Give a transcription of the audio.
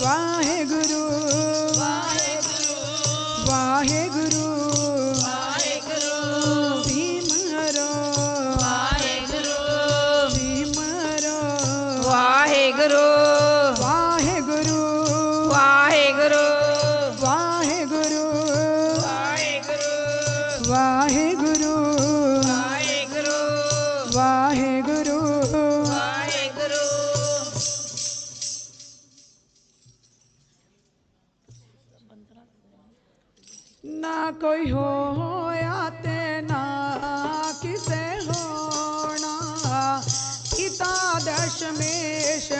ਵਾਹਿਗੁਰੂ। ਵਾਹਿਗੁਰੂ। ਵਾਹਿਗੁਰੂ ਵਾਹਿਗੁਰੂ ਸਿਮਰੋ ਵਾਹਿਗੁਰੂ। ਸਿਮਰੋ ਵਾਹਿਗੁਰੂ। ਵਾਹਿਗੁਰੂ। ਵਾਹਿਗੁਰੂ। ਵਾਹਿਗੁਰੂ। ਵਾਹਿਗੁਰੂ। ਵਾਹਿਗੁਰੂ। ਵਾਹਿਗੁਰੂ। ਨਾ ਕੋਈ ਹੋਇਆ ਤੇ ਨਾ ਕਿਸੇ ਹੋਣਾ। ਪਿਤਾ ਦਸ਼ਮੇਸ਼